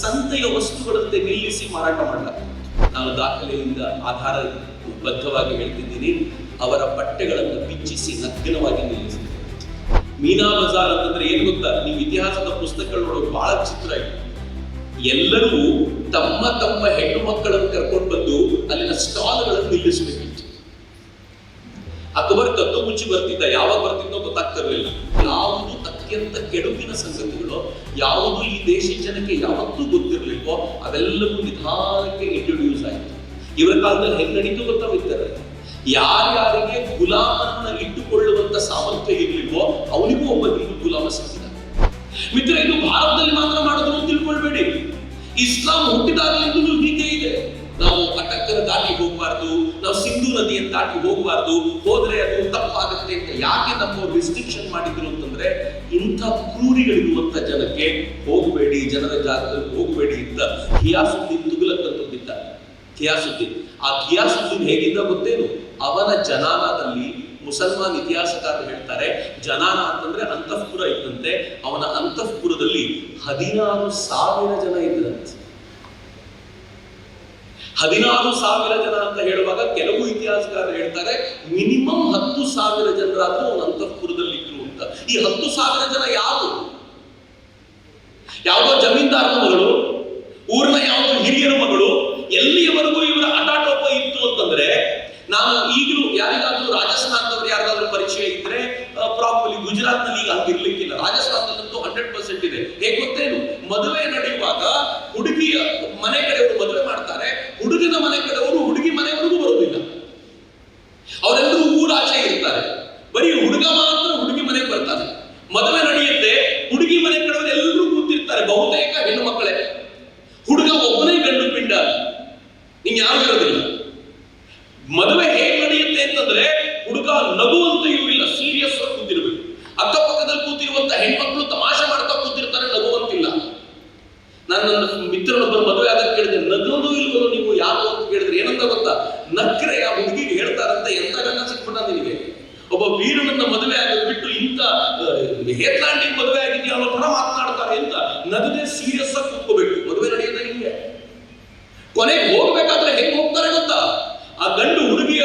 ಸಂತೆಯ ವಸ್ತುಗಳಂತೆ ನಿಲ್ಲಿಸಿ ಮಾರಾಟ ಮಾಡಲ್ಲ. ನಾನು ದಾಖಲೆಯಿಂದ ಆಧಾರ ಬದ್ಧವಾಗಿ ಹೇಳ್ತಿದ್ದೀನಿ, ಅವರ ಬಟ್ಟೆಗಳನ್ನು ಬಿಚ್ಚಿಸಿ ನಗ್ನವಾಗಿ ನಿಲ್ಲಿಸಿದೆ ಮೀನಾ ಬಜಾರ್ ಅಂತಂದ್ರೆ ಏನ್ ಗೊತ್ತಾ? ನೀವು ಇತಿಹಾಸದ ಪುಸ್ತಕಗಳು ಬಹಳ ಚಿತ್ರ ಇದೆ ಎಲ್ಲರೂ ತಮ್ಮ ತಮ್ಮ ಹೆಣ್ಣು ಮಕ್ಕಳನ್ನು ಕರ್ಕೊಂಡು ಬಂದು ಅಲ್ಲಿನ ಸ್ಟಾಲ್ಗಳನ್ನು ನಿಲ್ಲಿಸಬೇಕಿತ್ತು. ಅಕ್ಬರ್ ಕದ್ದು ಮುಚ್ಚಿ ಬರ್ತಿದ್ದ, ಯಾವಾಗ ಬರ್ತಿದ್ದೋ ಗೊತ್ತಾಗ್ತಿರ್ಲಿಲ್ಲ. ಯಾವುದು ಅತ್ಯಂತ ಕೆಡುಕಿನ ಸಂಗತಿಗಳು ಯಾವುದು ಈ ದೇಶ ಜನಕ್ಕೆ ಯಾವತ್ತೂ ಗೊತ್ತಿರಲಿಲ್ವೋ ಅವೆಲ್ಲವೂ ನಿಧಾನಕ್ಕೆ ಇಂಟ್ರೊಡ್ಯೂಸ್ ಆಯಿತು. ಇವರ ಕಾಲದಲ್ಲಿ ಹೆಂಗ್ ನಡೀತು ಗೊತ್ತಾ ಯಾರ್ಯಾರಿಗೆ ಗುಲಾಮನ್ನ ಇಟ್ಟುಕೊಳ್ಳುವಂತ ಸಾಮರ್ಥ್ಯ ಇರಲಿಲ್ವೋ ಅವನಿಗೂ ಒಬ್ಬ ಹಿಂದೂ ಗುಲಾಮ ಸಿಕ್ಕಿದ. ಮಿತ್ರ ಇದು ಭಾರತದಲ್ಲಿ ಮಾತ್ರ ಮಾಡಿದ್ರು ಅಂತ ತಿಳ್ಕೊಳ್ಬೇಡಿ. ಇಸ್ಲಾಂ ಹುಟ್ಟಿದಾಗಲಿಂದಲೂ ಅಟಕ್ಕನ ದಾಟಿ ಹೋಗಬಾರ್ದು, ನಾವು ಸಿಂಧು ನದಿಯನ್ನು ದಾಟಿ ಹೋಗಬಾರ್ದು, ಹೋದ್ರೆ ಅದು ತಪ್ಪಾಗುತ್ತೆ ಅಂತ ಯಾಕೆ ನಮ್ಮ ರಿಸ್ಟ್ರಿಕ್ಷನ್ ಮಾಡಿದ್ರು ಅಂತಂದ್ರೆ ಇಂಥ ಕ್ರೂರಿಗಳಿರುವಂತ ಜನಕ್ಕೆ ಹೋಗಬೇಡಿ, ಜನರ ಜಾಗದಲ್ಲಿ ಹೋಗಬೇಡಿ ಅಂತ ಕಿಯಾಸುದ್ದೀನ್ ತುಗುಲಕ್ ಅಂತ ಘಿಯಾಸುದ್ದೀನ್ ಆ ಕಿಯಾಸುದ್ದೀನ್ ಹೇಗಿದ್ದ ಗೊತ್ತೇನು? ಅವನ ಜನಾನದಲ್ಲಿ ಮುಸಲ್ಮಾನ್ ಇತಿಹಾಸಕಾರರು ಹೇಳ್ತಾರೆ, ಜನಾನ ಅಂತಂದ್ರೆ ಅಂತಃಪುರ ಇದ್ದಂತೆ, ಅವನ ಅಂತಃಪುರದಲ್ಲಿ ಹದಿನಾರು ಸಾವಿರ ಜನ ಇದ್ದಂತೆ ಹದಿನಾರು ಸಾವಿರ ಜನ ಅಂತ ಹೇಳುವಾಗ ಕೆಲವು ಇತಿಹಾಸಕಾರರು ಹೇಳ್ತಾರೆ, ಮಿನಿಮಮ್ ಹತ್ತು ಸಾವಿರ ಜನರಾದ್ರೂ ಅವನ ಅಂತಃಪುರದಲ್ಲಿ ಇದ್ರು ಅಂತ. ಈ ಹತ್ತು ಸಾವಿರ ಜನ ಯಾರು? ಯಾವುದೋ ಜಮೀನ್ದಾರನ ಮಗಳು, ಊರಿನ ಯಾವುದೋ ಹಿರಿಯರ ಮಗಳು, ಎಲ್ಲಿಯವರೆಗೂ ಇವರ ಅಟಾಟೋಪ ಇತ್ತು ಅಂತಂದ್ರೆ ನಾನು ಈಗಲೂ ಯಾರಿಗಾದ್ರೂ ರಾಜಸ್ಥಾನದವರು ಯಾರಿಗಾದ್ರೂ ಪರಿಚಯ ಇದ್ರೆ ಪ್ರಾಪರ್ಲಿ ಗುಜರಾತ್ನಲ್ಲಿ ಈಗ ಹಂಗಿರ್ಲಿಕ್ಕಿಲ್ಲ. ರಾಜಸ್ಥಾನದಲ್ಲಂತೂ ಹಂಡ್ರೆಡ್ ಪರ್ಸೆಂಟ್ ಇದೆ. ಹೇಗೆ ಗೊತ್ತೇನು? ಮದುವೆ ನಡೆಯುವಾಗ ಹುಡುಗಿಯ ಮನೆ ಕಡೆಯವರು ಮದುವೆ ಮಾಡ್ತಾರೆ ಮನೆ ಕಡೆಯವರು ಹುಡುಗಿ ಮನೆಯವರೆಗೂ ಬರೋದಿಲ್ಲ ಅವರೆಲ್ಲರೂ ಊರಾಚೆ ಇರ್ತಾರೆ. ಬರೀ ಹುಡುಗ ಮಾತ್ರ ಹುಡುಗಿ ಮನೆಗೆ ಬರ್ತಾನೆ. ಮದುವೆ ನಡೆಯುತ್ತೆ, ಹುಡುಗಿ ಮನೆ ಕಡೆಯವರು ಎಲ್ಲರೂ ಕೂತಿರ್ತಾರೆ, ಬಹುತೇಕ ಹೆಣ್ಣು ಮಕ್ಕಳೇ. ಹುಡುಗ ಒಬ್ಬನೇ ಗಂಡು ಪಿಂಡ. ನಿಂಗೆ ಯಾರು ಇರೋದಿಲ್ಲ ಮದುವೆ ಹೇಗೆ ನಡೆಯುತ್ತೆ ಅಂತಂದ್ರೆ, ಹುಡುಗ ನಗುವಂತೆಯೂ ಇಲ್ಲ ಸೀರಿಯಸ್ ಆಗಿ ಕೂತಿರ್ಬೇಕು. ಅಕ್ಕಪಕ್ಕದಲ್ಲಿ ಕೂತಿರುವಂತ ಹೆಣ್ಮಕ್ಳು ತಮಾಷೆ ಮಾಡ್ತಾ ಕೂತಿರ್ತಾರೆ, ನಗುವಂತಿಲ್ಲ. ನಾನು ನನ್ನ ಮಿತ್ರನೊಬ್ಬರು ಮದುವೆ ಆದಾಗ ಕೇಳಿದೆ ನಗೋದು ಇಲ್ವೋ ನೀವು ಕೇಳಿದ್ರೆ ಏನಂತ ಗೊತ್ತಾ? ನಕ್ರೆ ಆ ಹುಡುಗಿಗೆ ಹೇಳ್ತಾರಂತ, ಎಂತ ಗಂಡ ಸಿಕ್ಬಿಟ್ಟ ನಿನಗೆ? ಒಬ್ಬ ವೀರನನ್ನ ಮದುವೆ ಆಗೋದು ಬಿಟ್ಟು ಇಂತ ಹೇತ್ಲಾಂಡಿಗೆ ಮದುವೆ ಆಗಿದೆಯಾ ಅನ್ನೋ ತರ ಮಾತನಾಡ್ತಾರೆ ಅಂತ ನಗದೆ ಸೀರಿಯಸ್ ಆಗಿ ಕೂತ್ಕೋಬೇಕು. ಮದುವೆ ನಡೆಯೋದೇ ಹಿಂಗೆ? ಕೊನೆಗೆ ಹೋಗ್ಬೇಕಾದ್ರೆ ಹೆಂಗ್ ಹೋಗ್ತಾರೆ ಗೊತ್ತಾ? ಆ ಗಂಡು ಹುಡುಗಿಯ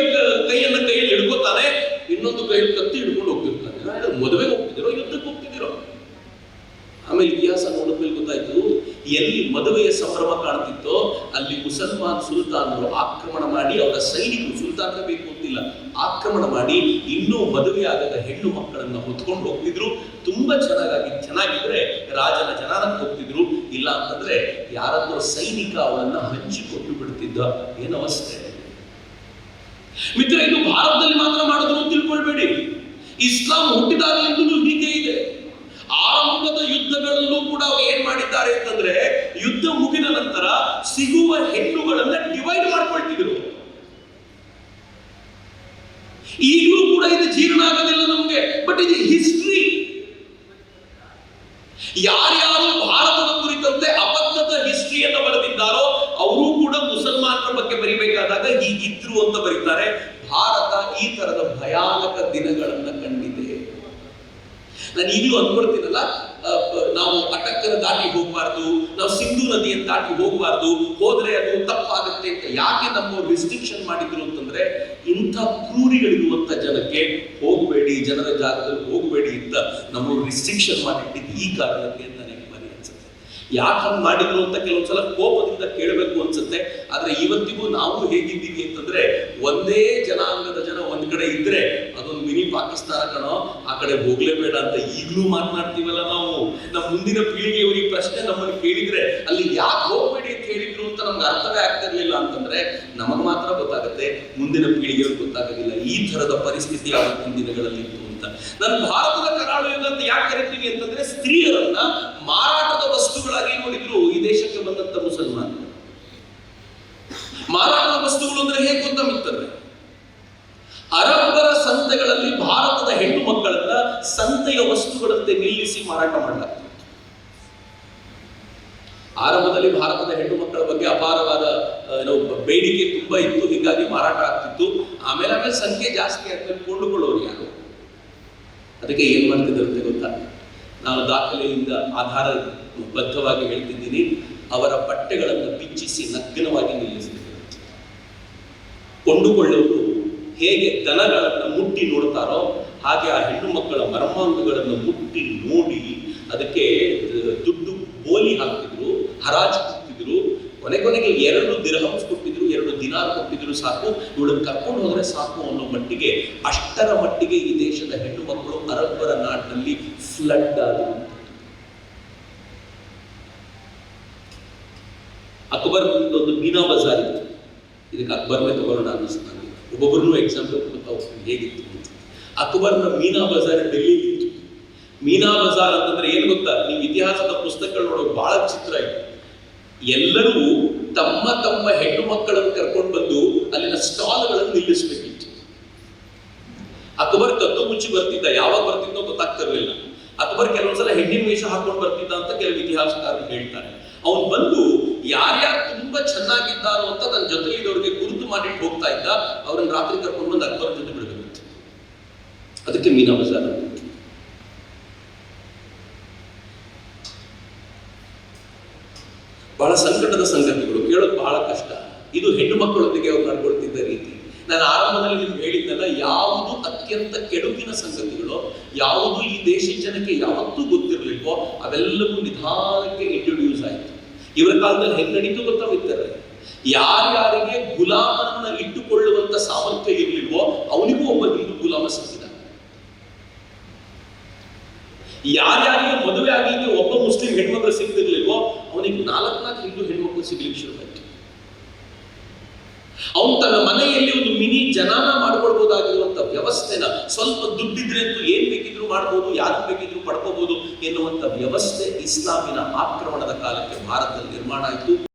ಕೈಯನ್ನ ಕೈಯಲ್ಲಿ ಹಿಡ್ಕೋತಾನೆ, ಇನ್ನೊಂದು ಕೈಯಲ್ಲಿ ಕತ್ತಿ ಹಿಡ್ಕೊಂಡು ಹೋಗ್ತಿರ್ತಾನೆ. ಮದುವೆಗೆ ಹೋಗ್ತಿದ್ದೀರೋ, ಯುದ್ಧಕ್ಕೆ ಹೋಗ್ತಿದ್ದೀರೋ? ಆಮೇಲೆ ಇತಿಹಾಸ ನೋಡಿದ್ಮೇಲೆ ಗೊತ್ತಾಯ್ತು, ಎಲ್ಲಿ ಮದುವೆಯ ಸಂಭ್ರಮ ಕಾಣ್ತಿತ್ತೋ ಅಲ್ಲಿ ಮುಸಲ್ಮಾನ್ ಸುಲ್ತಾನರು ಆಕ್ರಮಣ ಮಾಡಿ ಅವರ ಸೈನಿಕರು ಸುಲ್ತಾನ ಬೇಕು ಅಂತಿಲ್ಲ ಆಕ್ರಮಣ ಮಾಡಿ ಇನ್ನೂ ಮದುವೆ ಆಗದ ಹೆಣ್ಣು ಮಕ್ಕಳನ್ನ ಹೊತ್ಕೊಂಡು ಹೋಗ್ತಿದ್ರು. ತುಂಬಾ ಚೆನ್ನಾಗಿ ಚೆನ್ನಾಗಿದ್ರೆ ರಾಜನ ಜನರನ್ನು ಹೋಗ್ತಿದ್ರು. ಇಲ್ಲ ಅಂತಂದ್ರೆ ಯಾರಾದ್ರೂ ಸೈನಿಕ ಹಂಚಿ ಹಂಚಿಕೊಟ್ಟು ಬಿಡ್ತಿದ್ದ ಏನವಸ್ಥೆ ಮಿತ್ರ ಇದು ಭಾರತದಲ್ಲಿ ಮಾತ್ರ ಮಾಡಿದ್ರು ಅಂತ ತಿಳ್ಕೊಳ್ಬೇಡಿ. ಇಸ್ಲಾಂ ಹುಟ್ಟಿದಾಗಲಿಂದಲೂ ಹೀಗೆ ಇದೆ ಆರಂಭದ ಯುದ್ಧಗಳಲ್ಲೂ ಕೂಡ ಅವ್ರು ಏನ್ ಮಾಡಿದ್ದಾರೆ ಅಂತಂದ್ರೆ ಯುದ್ಧ ಮುಗಿದ ನಂತರ ಸಿಗುವ ಹೆಣ್ಣುಗಳನ್ನ ಡಿವೈಡ್ ಮಾಡ್ಕೊಳ್ತಿದ್ರು. ಈಗಲೂ ಕೂಡ ಇದು ಜೀರ್ಣ ಆಗೋದಿಲ್ಲ ನಮ್ಗೆ ಬಟ್ ಇದು ಹಿಸ್ಟ್ರಿ ಯಾರ್ಯಾರು ಭಾರತದ ಕುರಿತಂತೆ ಅಬದ್ಧದ ಹಿಸ್ಟ್ರಿಯನ್ನು ಬರೆದಿದ್ದಾರೋ, ಅವರು ಕೂಡ ಮುಸಲ್ಮಾನರ ಬಗ್ಗೆ ಬರಿಬೇಕಾದಾಗ ಹೀಗಿದ್ರು ಅಂತ ಬರೀತಾರೆ. ಭಾರತ ಈ ತರದ ಭಯಾನಕ ದಿನಗಳನ್ನ ಕಂಡಿದೆ. ನಾನು ಈಗಲೂ ನಾವು ಕಟಕ್ಕನ್ನು ದಾಟಿ ಹೋಗಬಾರ್ದು, ನಾವು ಸಿಂಧು ನದಿಯನ್ನು ದಾಟಿ ಹೋಗಬಾರ್ದು, ಹೋದ್ರೆ ಅದು ತಪ್ಪಾಗುತ್ತೆ ಅಂತ ಯಾಕೆ ನಮ್ಮ ರಿಸ್ಟ್ರಿಕ್ಷನ್ ಮಾಡಿದ್ರು ಅಂತಂದ್ರೆ ಇಂಥ ಕ್ರೂರಿಗಳಿರುವಂತ ಜನಕ್ಕೆ ಹೋಗಬೇಡಿ, ಜನರ ಜಾಗದಲ್ಲಿ ಹೋಗಬೇಡಿ ಅಂತ ನಮ್ಮ ರಿಸ್ಟ್ರಿಕ್ಷನ್ ಮಾಡಿಟ್ಟಿದ್ದು ಈ ಕಾರಣಕ್ಕೆ ಅಂತ ನನಗೆ ಅನ್ಸುತ್ತೆ. ಯಾಕೆ ಮಾಡಿದ್ರು ಅಂತ ಕೆಲವೊಂದ್ಸಲ ಕೋಪದಿಂದ ಕೇಳಬೇಕು ಅನ್ಸುತ್ತೆ. ಆದ್ರೆ ಇವತ್ತಿಗೂ ನಾವು ಹೇಗಿದ್ದೀವಿ ಅಂತಂದ್ರೆ ಒಂದೇ ಜನಾಂಗದ ಜನ ಒಂದ್ ಕಡೆ ಇದ್ರೆ ಪಾಕಿಸ್ತಾನ ಕಣೋ ಆ ಕಡೆ ಹೋಗ್ಲೇಬೇಡ ಅಂತ ಈಗಲೂ ಮಾತನಾಡ್ತೀವಲ್ಲ ನಾವು. ನಮ್ಮ ಮುಂದಿನ ಪೀಳಿಗೆಯವರಿಗೆ ಪ್ರಶ್ನೆ ನಮ್ಮನ್ನು ಕೇಳಿದ್ರೆ ಅಲ್ಲಿ ಯಾಕೆ ಹೋಗ್ಬೇಡಿ ಅಂತ ಹೇಳಿದ್ರು ಅಂತ ನಮ್ಗೆ ಅರ್ಥವೇ ಆಗ್ತಿರ್ಲಿಲ್ಲ ಅಂತಂದ್ರೆ ನಮಗ್ ಮಾತ್ರ ಗೊತ್ತಾಗುತ್ತೆ, ಮುಂದಿನ ಪೀಳಿಗೆಯವ್ರಿಗೆ ಗೊತ್ತಾಗೋದಿಲ್ಲ. ಈ ತರದ ಪರಿಸ್ಥಿತಿ ಯಾವ ಮುಂದಿನಗಳಲ್ಲಿ ಇತ್ತು ಅಂತ. ನಾನು ಭಾರತದ ಕರಾಳು ಅಂತ ಯಾಕೆ ಕರಿತೀನಿ ಅಂತಂದ್ರೆ ಸ್ತ್ರೀಯರನ್ನ ಮಾರಾಟದ ವಸ್ತುಗಳಾಗಿ ನೋಡಿದ್ರು ಈ ದೇಶಕ್ಕೆ ಬಂದಂತ ಮುಸಲ್ಮಾನರು ಮಾರಾಟದ ವಸ್ತುಗಳು ಅಂದ್ರೆ ಹೇಗೆ ಗೊತ್ತಾ ಮಿತ್ರರೇ ಅರಬ್ಬರ ಸಂತೆಗಳಲ್ಲಿ ಭಾರತದ ಹೆಣ್ಣು ಮಕ್ಕಳನ್ನ ಸಂತೆಯ ವಸ್ತುಗಳಂತೆ ನಿಲ್ಲಿಸಿ ಮಾರಾಟ ಆರಂಭದಲ್ಲಿ ಭಾರತದ ಹೆಣ್ಣು ಮಕ್ಕಳ ಬಗ್ಗೆ ಅಪಾರವಾದ ಬೇಡಿಕೆ ತುಂಬಾ ಇತ್ತು, ಹೀಗಾಗಿ ಮಾರಾಟ ಆಗ್ತಿತ್ತು. ಆಮೇಲೆ ಆಮೇಲೆ ಸಂಖ್ಯೆ ಜಾಸ್ತಿ ಆಗ್ತದೆ ಕೊಂಡುಕೊಳ್ಳೋರು ಯಾರು? ಅದಕ್ಕೆ ಏನ್ ಮಾಡ್ತಿದ್ರು ಅಂತ ಗೊತ್ತಾ? ನಾನು ದಾಖಲೆಯಿಂದ ಆಧಾರ ಬದ್ಧವಾಗಿ ಹೇಳ್ತಿದ್ದೀನಿ. ಅವರ ಬಟ್ಟೆಗಳನ್ನು ಬಿಚ್ಚಿಸಿ ನಗ್ನವಾಗಿ ನಿಲ್ಲಿಸ್ತಿದ್ದರು. ಕೊಂಡುಕೊಳ್ಳುವುದು ಹೇಗೆ ದನಗಳನ್ನು ಮುಟ್ಟಿ ನೋಡ್ತಾರೋ ಹಾಗೆ ಆ ಹೆಣ್ಣು ಮಕ್ಕಳ ಮರ್ಮಾಂಗಗಳನ್ನು ಮುಟ್ಟಿ ನೋಡಿ ಅದಕ್ಕೆ ದುಡ್ಡು ಬೋಲಿ ಹಾಕ್ತಿದ್ರು, ಹರಾಜು ಕೊಡ್ತಿದ್ರು, ಕೊನೆ ಕೊನೆಗೆ ಎರಡು ದಿರಹಂಸ್ ಕೊಟ್ಟಿದ್ರು ಎರಡು ದಿನ ಕೊಟ್ಟಿದ್ರು ಸಾಕು. ಇವಳನ್ನು ಕರ್ಕೊಂಡು ಹೋದ್ರೆ ಸಾಕು ಅನ್ನೋ ಮಟ್ಟಿಗೆ, ಅಷ್ಟರ ಮಟ್ಟಿಗೆ ಈ ದೇಶದ ಹೆಣ್ಣು ಮಕ್ಕಳು ಅರಬ್ಬರ ನಾಡಿನಲ್ಲಿ ಫ್ಲಡ್ ಆದರು. ಅಕ್ಬರ್ ಒಂದು ಮೀನಾ ಬಜಾರ್ ಇತ್ತು. ಇದಕ್ಕೆ ಅಕ್ಬರ್ನೇ ತಗೊಳ್ಳೋಣ ಅನ್ನಿಸ್ತು. ಒಬ್ಬೊಬ್ಬರನ್ನು ಎಕ್ಸಾಂಪಲ್ ಹೇಗಿತ್ತು ಅಂತ. ಅಕ್ಬರ್ನ ಮೀನಾ ಬಜಾರ್ ಡೆಲ್ಲಿ ಇತ್ತು. ಮೀನಾ ಬಜಾರ್ ಅಂತಂದ್ರೆ ಏನ್ ಗೊತ್ತಾ? ನೀವು ಇತಿಹಾಸದ ಪುಸ್ತಕಗಳು ನೋಡೋ ಬಹಳ ಚಿತ್ರ ಇದೆ ಎಲ್ಲರೂ ತಮ್ಮ ತಮ್ಮ ಹೆಣ್ಣು ಮಕ್ಕಳನ್ನು ಕರ್ಕೊಂಡು ಬಂದು ಅಲ್ಲಿನ ಸ್ಟಾಲ್ಗಳನ್ನು ನಿಲ್ಲಿಸಬೇಕಿತ್ತು. ಅಕ್ಬರ್ ಕದ್ದು ಮುಚ್ಚಿ ಬರ್ತಿದ್ದ, ಯಾವಾಗ ಬರ್ತಿದ್ದೋ ಗೊತ್ತಾಗ್ತಿರ್ಲಿಲ್ಲ. ಅಕ್ಬರ್ ಕೆಲವೊಂದ್ಸಲ ಹೆಣ್ಣಿನ ವೇಷ ಹಾಕೊಂಡು ಬರ್ತಿದ್ದ ಅಂತ ಕೆಲವು ಇತಿಹಾಸಕಾರರು ಹೇಳ್ತಾರೆ. ಅವನು ಬಂದು ಯಾರ್ಯಾರು ತುಂಬಾ ಚೆನ್ನಾಗಿದ್ದಾರೋ ಅಂತ ನನ್ನ ಜೊತೆಲಿದ್ದವ್ರಿಗೆ ಗುರುತು ಮಾಡಿಟ್ಟು ಹೋಗ್ತಾ ಇದ್ದ, ಅವ್ರನ್ನ ರಾತ್ರಿ ಕರ್ಕೊಂಡು ಬಂದು ಅಕ್ಬರ್ ಜೊತೆ ಬಿಡಬೇಕಿತ್ತು ಅದಕ್ಕೆ ಮೀನಾ ಬಜಾರ್ ಬಹಳ ಸಂಕಟದ ಸಂಗತಿಗಳು ಕೇಳೋದು ಬಹಳ ಕಷ್ಟ. ಇದು ಹೆಣ್ಣು ಮಕ್ಕಳೊಂದಿಗೆ ಅವ್ರು ನಡ್ಕೊಳ್ತಿದ್ದ ರೀತಿ. ನಾನು ಆರಂಭದಲ್ಲಿ ನಿಮ್ಗೆ ಹೇಳಿದ್ನಲ್ಲ, ಯಾವುದು ಅತ್ಯಂತ ಕೆಡುಕಿನ ಸಂಗತಿಗಳು, ಯಾವುದು ಈ ದೇಶದ ಜನಕ್ಕೆ ಯಾವತ್ತೂ ಗೊತ್ತಿರಲಿಲ್ವೋ, ಅವೆಲ್ಲವೂ ನಿಧಾನಕ್ಕೆ ಇಂಟ್ರೊಡ್ಯೂಸ್ ಆಯಿತು ಇವರ ಕಾಲದಲ್ಲಿ ಹೆಂಗ್ ನಡೀತು ಗೊತ್ತಾ ಮಿತ್ರರೇ ಯಾರ್ಯಾರಿಗೆ ಗುಲಾಮನ್ನ ಇಟ್ಟುಕೊಳ್ಳುವಂತ ಸಾಮರ್ಥ್ಯ ಇರಲಿಲ್ವೋ ಅವನಿಗೂ ಒಬ್ಬ ಹಿಂದೂ ಗುಲಾಮ ಸಿಕ್ಕಿದ. ಯಾರ್ಯಾರಿಗೆ ಮದುವೆ ಆಗಲಿಕ್ಕೆ ಒಬ್ಬ ಮುಸ್ಲಿಂ ಹೆಣ್ಮಕ್ಳು ಸಿಕ್ತಿರ್ಲಿಲ್ವೋ ಅವನಿಗೆ ನಾಲ್ಕು ನಾಲ್ಕು ಹಿಂದೂ ಹೆಣ್ಮಕ್ಳು ಸಿಗ್ಲಿಕ್ಕೆ ಶುರುವಾಯಿತು ಅವನು ತನ್ನ ಮನೆಯಲ್ಲಿ ಒಂದು ಮಿನಿ ಜನಾನ ಮಾಡ್ಕೊಳ್ಬಹುದಾಗಿರುವಂತ ವ್ಯವಸ್ಥೆನ ಸ್ವಲ್ಪ ದುಡ್ಡಿದ್ರೆ ಅಂತೂ ಏನ್ ಬೇಕಿದ್ರು ಮಾಡ್ಬೋದು ಯಾರು ಬೇಕಿದ್ರು ಪಡ್ಕೋಬಹುದು ಎನ್ನುವಂತ ವ್ಯವಸ್ಥೆ ಇಸ್ಲಾಮಿನ ಆಕ್ರಮಣದ ಕಾಲಕ್ಕೆ ಭಾರತದಲ್ಲಿ ನಿರ್ಮಾಣ ಆಯಿತು.